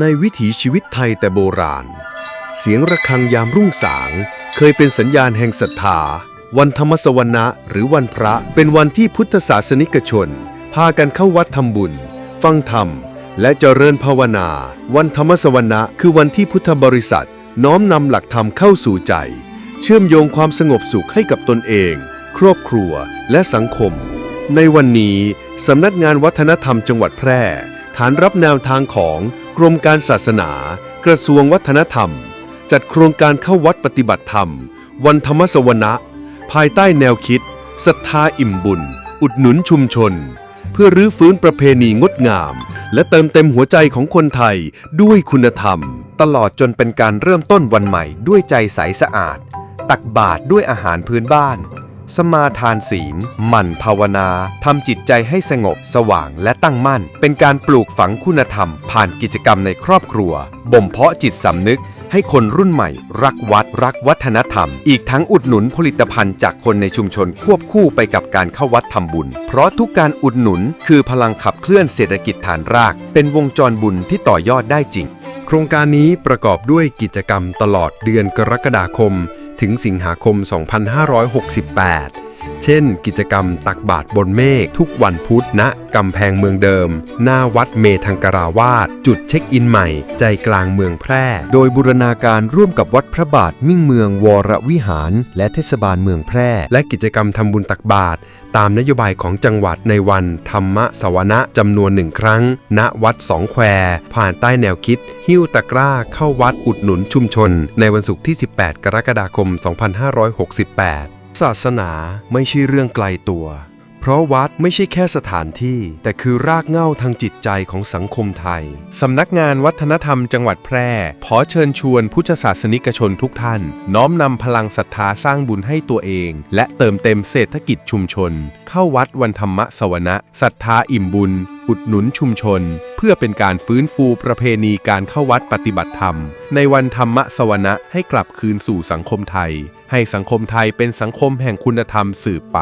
ในวิถีชีวิตไทยแต่โบราณ เสียงระฆังยามรุ่งสาง เคยเป็นสัญญาณแห่งศรัทธา วันธรรมสวนะหรือวันพระเป็นวันที่พุทธศาสนิกชน พากันเข้าวัดทำบุญ ฟังธรรม และเจริญภาวนา วันธรรมสวนะคือวันที่พุทธบริษัท น้อมนำหลักธรรมเข้าสู่ใจ เชื่อมโยงความสงบสุขให้กับตนเอง ครอบครัวและสังคม ในวันนี้สำนักงานวัฒนธรรมจังหวัดแพร่ ฐานรับแนวทางของ กรมการศาสนา กระทรวงวัฒนธรรม จัดโครงการเข้าวัดปฏิบัติธรรม วันธรรมสวนะภายใต้แนวคิดศรัทธาอิ่มบุญ อุดหนุนชุมชน เพื่อรื้อฟื้นประเพณีงดงาม และเติมเต็มหัวใจของคนไทยด้วยคุณธรรม ตลอดจนเป็นการเริ่มต้นวันใหม่ด้วยใจใสสะอาด ตักบาตรด้วยอาหารพื้นบ้าน สมาทานศีล หมั่นภาวนาทำจิตใจให้สงบ สว่างและตั้งมั่น เป็นการปลูกฝังคุณธรรม ผ่านกิจกรรมในครอบครัว บ่มเพาะจิตสำนึก ให้คนรุ่นใหม่ รักวัด รักวัฒนธรรม อีกทั้งอุดหนุนผลิตภัณฑ์จากคนในชุมชนควบคู่ไปกับการเข้าวัดทำบุญ เพราะทุกการอุดหนุน คือพลังขับเคลื่อนเศรษฐกิจฐานราก เป็นวงจรบุญที่ต่อยอดได้จริง โครงการนี้ประกอบด้วยกิจกรรมตลอดเดือนกรกฎาคม ถึงสิงหาคม 2568 เช่น กิจกรรมตักบาตรบนเมฆทุกวันพุธณกำแพงเมืองเดิม หน้าวัดเมธังกราวาสจุดเช็คอินใหม่ ใจกลางเมืองแพร่ โดยบูรณาการร่วมกับวัดพระบาทมิ่งเมืองวรวิหาร และเทศบาลเมืองแพร่ และกิจกรรมทำบุญตักบาตรตามนโยบายของจังหวัดในวันธรรมสวนะจำนวนหนึ่งครั้ง ณวัดสองแคว ผ่านใต้แนวคิด หิ้วตะกร้าเข้าวัดอุดหนุนชุมชน ในวันศุกร์ที่ 18 กรกฎาคม 2568 ศาสนาไม่ใช่เรื่องไกลตัว เพราะวัดไม่ใช่แค่สถานที่ แต่คือรากเหง้าทางจิตใจของสังคมไทย สำนักงานวัฒนธรรมจังหวัดแพร่ ขอเชิญชวนพุทธศาสนิกชนทุกท่าน น้อมนำพลังศรัทธาสร้างบุญให้ตัวเอง และเติมเต็มเศรษฐกิจชุมชน เข้าวัดวันธรรมสวนะศรัทธาอิ่มบุญ อุดหนุนชุมชน เพื่อเป็นการฟื้นฟูประเพณีการเข้าวัดปฏิบัติธรรม ในวันธรรมสวนะให้กลับคืนสู่สังคมไทย ให้สังคมไทยเป็นสังคมแห่งคุณธรรมสืบไป